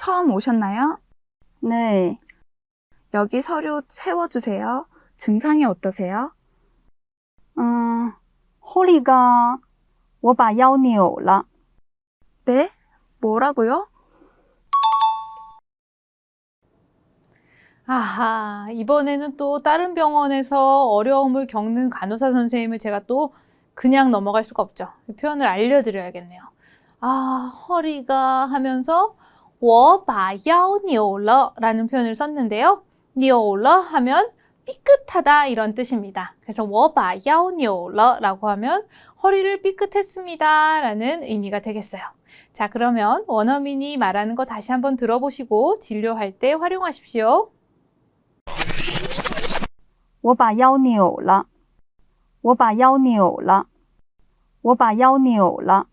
처음 오셨나요? 네, 여기 서류 채워주세요. 증상이 어떠세요? 음, 허리가 我把腰扭了. 네? 뭐라고요? 아하, 이번에는 또 다른 병원에서 어려움을 겪는 간호사 선생님을 제가 또 그냥 넘어갈 수가 없죠. 이 표현을 알려드려야겠네요. 아, 허리가 하면서 我把腰扭了라는 표현을 썼는데요. 扭了하면 삐끗하다 이런 뜻입니다. 그래서 我把腰扭了라고 하면 허리를 삐끗했습니다 라는 의미가 되겠어요. 자, 그러면 원어민이 말하는 거 다시 한번 들어보시고 진료할 때 활용하십시오. 我把腰扭了，我把腰扭了，我把腰扭了。